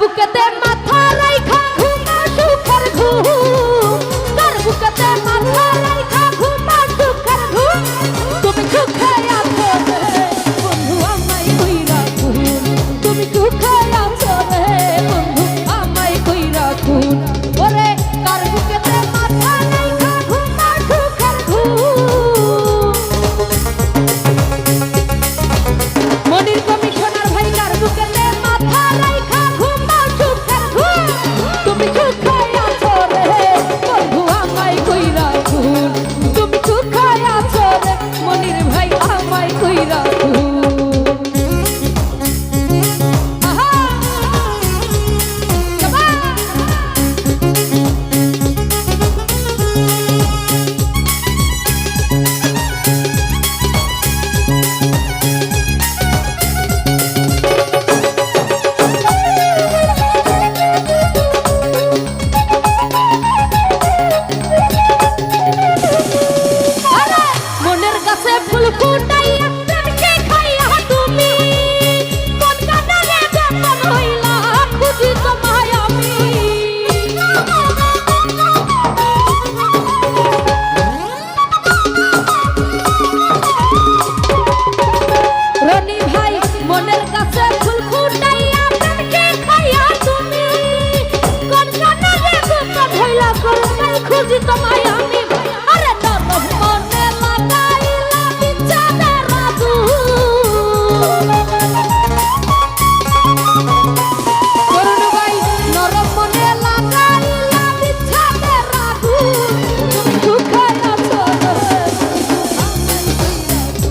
বুকেতে মাথা রাইখা ঘুমা সুখের ঘুম।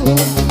Thank you.